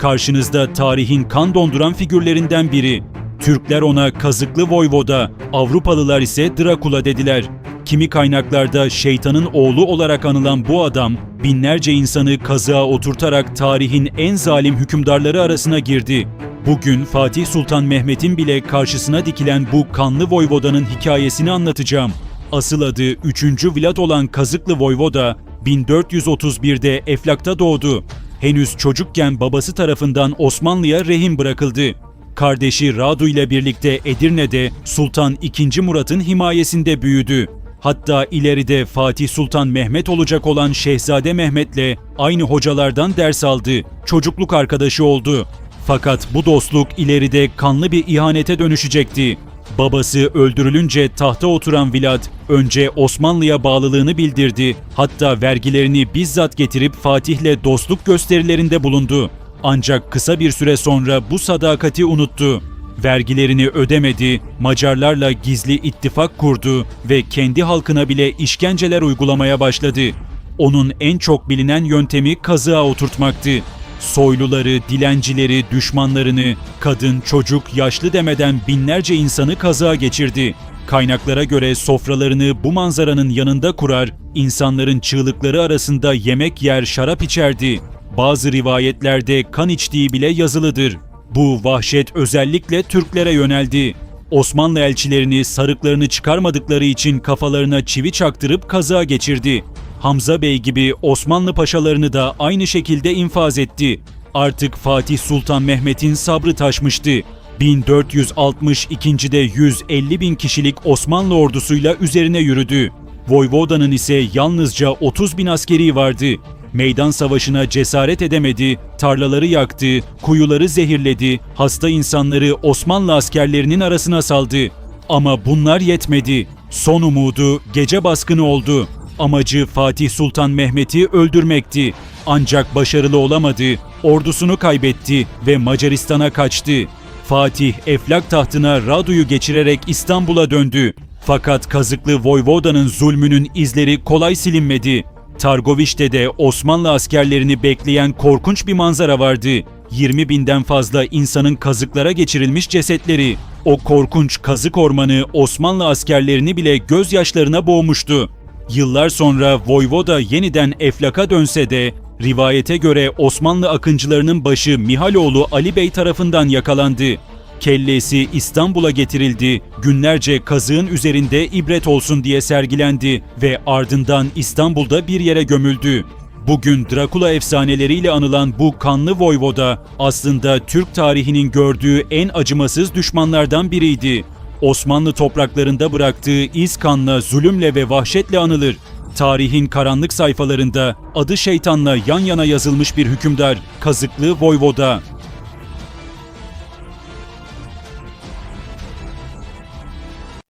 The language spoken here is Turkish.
Karşınızda tarihin kan donduran figürlerinden biri. Türkler ona kazıklı voyvoda, Avrupalılar ise Drakula dediler. Kimi kaynaklarda şeytanın oğlu olarak anılan bu adam, binlerce insanı kazığa oturtarak tarihin en zalim hükümdarları arasına girdi. Bugün Fatih Sultan Mehmet'in bile karşısına dikilen bu kanlı voyvodanın hikayesini anlatacağım. Asıl adı 3. Vlad olan Kazıklı Voyvoda 1431'de Eflak'ta doğdu. Henüz çocukken babası tarafından Osmanlı'ya rehin bırakıldı. Kardeşi Radu ile birlikte Edirne'de Sultan II. Murat'ın himayesinde büyüdü. Hatta ileride Fatih Sultan Mehmet olacak olan Şehzade Mehmet'le aynı hocalardan ders aldı. Çocukluk arkadaşı oldu. Fakat bu dostluk ileride kanlı bir ihanete dönüşecekti. Babası öldürülünce tahta oturan Vlad önce Osmanlı'ya bağlılığını bildirdi. Hatta vergilerini bizzat getirip Fatih'le dostluk gösterilerinde bulundu. Ancak kısa bir süre sonra bu sadakati unuttu. Vergilerini ödemedi, Macarlarla gizli ittifak kurdu ve kendi halkına bile işkenceler uygulamaya başladı. Onun en çok bilinen yöntemi kazığa oturtmaktı. Soyluları, dilencileri, düşmanlarını, kadın, çocuk, yaşlı demeden binlerce insanı kazığa geçirdi. Kaynaklara göre sofralarını bu manzaranın yanında kurar, insanların çığlıkları arasında yemek yer, şarap içerdi. Bazı rivayetlerde kan içtiği bile yazılıdır. Bu vahşet özellikle Türklere yöneldi. Osmanlı elçilerini sarıklarını çıkarmadıkları için kafalarına çivi çaktırıp kaza geçirdi. Hamza Bey gibi Osmanlı paşalarını da aynı şekilde infaz etti. Artık Fatih Sultan Mehmet'in sabrı taşmıştı. 1462'de 150 bin kişilik Osmanlı ordusuyla üzerine yürüdü. Voyvoda'nın ise yalnızca 30 bin askeri vardı. Meydan savaşına cesaret edemedi, tarlaları yaktı, kuyuları zehirledi, hasta insanları Osmanlı askerlerinin arasına saldı. Ama bunlar yetmedi. Son umudu gece baskını oldu. Amacı Fatih Sultan Mehmet'i öldürmekti. Ancak başarılı olamadı. Ordusunu kaybetti ve Macaristan'a kaçtı. Fatih Eflak tahtına Radu'yu geçirerek İstanbul'a döndü. Fakat kazıklı Voyvoda'nın zulmünün izleri kolay silinmedi. Targoviş'te de Osmanlı askerlerini bekleyen korkunç bir manzara vardı. 20 binden fazla insanın kazıklara geçirilmiş cesetleri. O korkunç kazık ormanı Osmanlı askerlerini bile gözyaşlarına boğmuştu. Yıllar sonra Voyvoda yeniden Eflak'a dönse de rivayete göre Osmanlı akıncılarının başı Mihaloğlu Ali Bey tarafından yakalandı. Kellesi İstanbul'a getirildi, günlerce kazığın üzerinde ibret olsun diye sergilendi ve ardından İstanbul'da bir yere gömüldü. Bugün Drakula efsaneleriyle anılan bu kanlı voyvoda aslında Türk tarihinin gördüğü en acımasız düşmanlardan biriydi. Osmanlı topraklarında bıraktığı iz kanla, zulümle ve vahşetle anılır. Tarihin karanlık sayfalarında adı şeytanla yan yana yazılmış bir hükümdar, kazıklı voyvoda.